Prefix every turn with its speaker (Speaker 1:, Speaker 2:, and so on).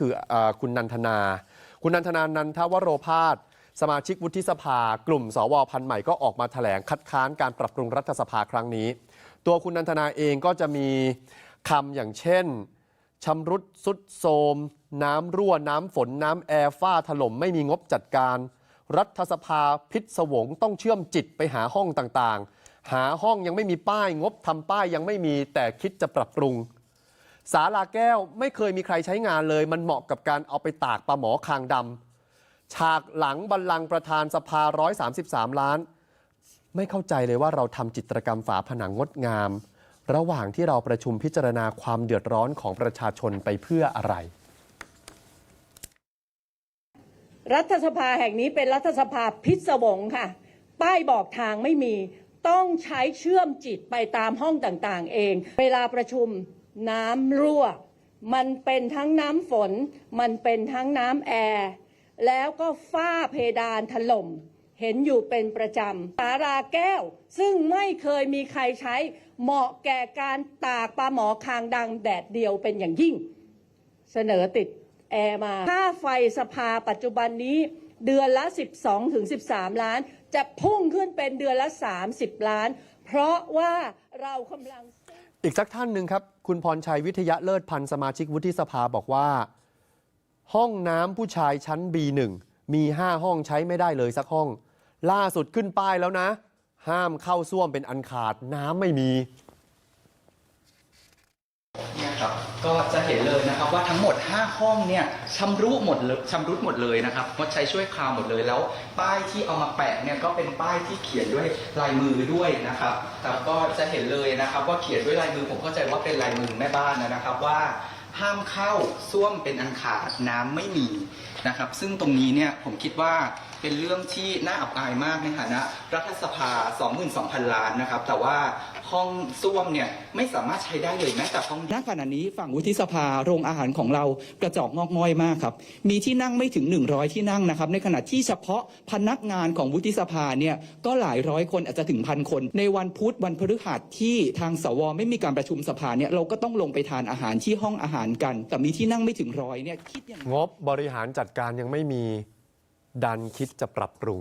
Speaker 1: คืออคุณนันทนา คุณนันทนานันทวโรพาสสมาชิกวุฒิสภา กลุ่มสวพันธ์ใหม่ก็ออกมาแถลงคัดค้านการปรับปรุงรัฐสภาครั้งนี้ ตัวคุณนันทนาเองก็จะมีคำอย่างเช่นชำรุดสุดโทมน้ำรั่วน้ำฝนน้ำแอร์ฝ้าถล่มไม่มีงบจัดการ รัฐสภาพิษสวงต้องเชื่อมจิตไปหาห้องต่างๆ หาห้องยังไม่มีป้ายงบทำป้ายยังไม่มีแต่คิดจะปรับปรุง ศาลาแก้วไม่เคยมีใครใช้งานเลย มันเหมาะกับการเอาไปตากปลาหมอคางดำฉากหลังบัลลังก์ประธานสภา 133 ล้าน ไม่เข้าใจเลยว่าเราทำจิตรกรรมฝาผนังงดงาม ระหว่างที่เราประชุมพิจารณาความเดือดร้อนของประชาชนไปเพื่ออะไร
Speaker 2: รัฐสภาแห่งนี้เป็นรัฐสภาพิศวงค่ะ ป้ายบอกทางไม่มี ต้องใช้เชื่อมจิตไปตามห้องต่างๆ เอง เวลาประชุม น้ำรั่ว มันเป็นทั้งน้ำฝน มันเป็นทั้งน้ำแอร์ แล้วก็ฝ้าเพดานถล่ม เห็นอยู่เป็นประจำสาราแก้ว ซึ่งไม่เคยมีใครใช้ เหมาะแก่การตากปลาหมอคางดังแดดเดียวเป็นอย่างยิ่ง เสนอติดแอร์มา ค่าไฟสภาปัจจุบันนี้เดือนละ 12ถึง13 ล้าน จะพุ่งขึ้นเป็นเดือนละ 30 ล้าน เพราะว่าเรากำลัง
Speaker 1: อีกสักท่านหนึ่งครับ คุณพรชัยวิทยาเลิศพันธ์สมาชิกวุฒิสภาบอกว่า ห้องน้ำผู้ชายชั้น B1 มี 5 ห้องใช้ไม่ได้เลยสักห้อง ล่าสุดขึ้นป้ายแล้วนะ ห้ามเข้าส้วมเป็นอันขาดน้ำไม่มี
Speaker 3: ครับก็จะเห็นเลยนะครับว่าทั้งหมด 5 ห้องเนี่ยชำรุหมดเลยชำรุดหมดเลยนะครับงดใช้ช่วยคราวหมดเลยแล้ว ป้ายที่เอามาแปะเนี่ยก็เป็นป้ายที่เขียนด้วยลายมือด้วยนะครับแต่ก็จะเห็นเลยนะครับว่าเขียนด้วยลายมือผมเข้าใจว่าเป็นลายมือแม่บ้านนะครับว่าห้ามเข้าส้วมเป็นอันขาดน้ำไม่มีนะครับ ซึ่งตรงนี้เนี่ยผมคิดว่าเป็นเรื่องที่น่าอับอายมากในฐานะรัฐสภา 22,000 ล้านนะครับ แต่ว่า ห้องส้วมเนี่ยไม่สามารถใช้ได้เลยแม้แต่ห้อง
Speaker 4: ณขณะนี้ฝั่งวุฒิสภาโรงอาหารของเรากระจอกงอกง่อยมากครับ มีที่นั่งไม่ถึง 100 ที่นั่งนะครับ ในขณะที่เฉพาะพนักงานของวุฒิสภาเนี่ยก็หลายร้อยคนอาจจะถึงพันคน ในวันพุธวันพฤหัสที่ทางสวไม่มีการประชุมสภาเนี่ยเราก็ต้องลงไปทานอาหารที่ห้องอาหารกัน แต่มีที่นั่งไม่ถึงร้อยเนี่ยคิดยังไง
Speaker 1: งบบริหารจัดการยังไม่มีดันคิดจะปรับปรุง